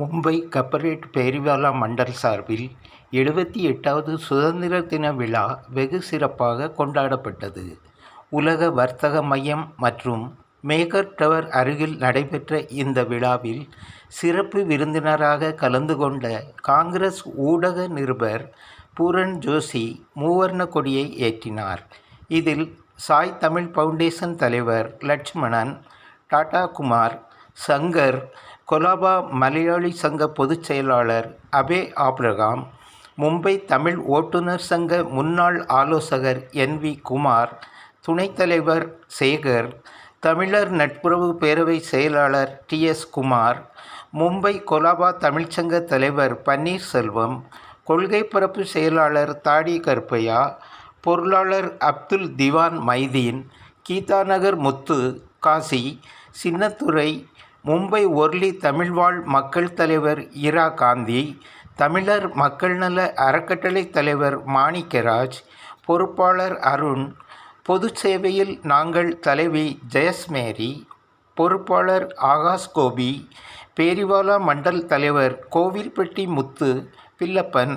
மும்பை கப்பரேட் பேரிவாலா மண்டல் சார்பில் எழுபத்தி எட்டாவது சுதந்திர தின விழா வெகு சிறப்பாக கொண்டாடப்பட்டது. உலக வர்த்தக மையம் மற்றும் மேகர் டவர் அருகில் நடைபெற்ற இந்த விழாவில் சிறப்பு விருந்தினராக கலந்து கொண்ட காங்கிரஸ் ஊடக நிருபர் பூரன் ஜோஷி மூவர்ண கொடியை ஏற்றினார். இதில் சாய் தமிழ் ஃபவுண்டேஷன் தலைவர் லட்சுமணன், டாடா குமார், சங்கர், கொலாபா மலையாளி சங்க பொதுச் செயலாளர் அபே ஆபிரகாம், மும்பை தமிழ் ஓட்டுநர் சங்க முன்னாள் ஆலோசகர் என். வி. குமார், துணைத் தலைவர் சேகர், தமிழர் நட்புறவு பேரவை செயலாளர் டி. எஸ். குமார், மும்பை கொலாபா தமிழ்ச்சங்க தலைவர் பன்னீர்செல்வம், கொள்கை பரப்பு செயலாளர் தாடி கருப்பையா, பொருளாளர் அப்துல் திவான் மைதீன், கீதாநகர் முத்து, காசி, சின்னத்துறை மும்பை ஒர்லி தமிழ்வாழ் மக்கள் தலைவர் இரா காந்தி, தமிழர் மக்கள் நல அறக்கட்டளை தலைவர் மாணிக்கராஜ், பொறுப்பாளர் அருண், பொது சேவையில் நாங்கள் தலைவி ஜெயஸ்மேரி, பொறுப்பாளர் ஆகாஷ் கோபி பேரிவாலா மண்டல் தலைவர் கோவில்பட்டி முத்து, பில்லப்பன்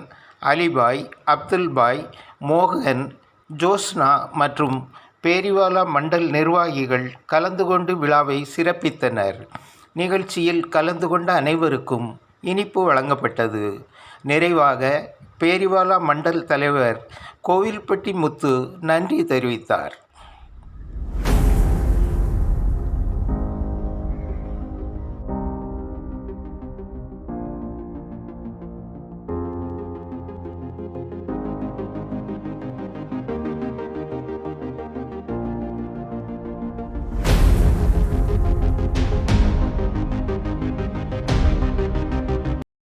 அலிபாய், அப்துல்பாய், மோகன், ஜோஸ்னா மற்றும் பேரிவாலா மண்டல் நிர்வாகிகள் கலந்து கொண்டு விழாவை சிறப்பித்தனர். நிகழ்ச்சியில் கலந்து கொண்ட அனைவருக்கும் இனிப்பு வழங்கப்பட்டது. நிறைவாக பேரிவாலா மண்டல் தலைவர் கோவில்பட்டி முத்து நன்றி தெரிவித்தார்.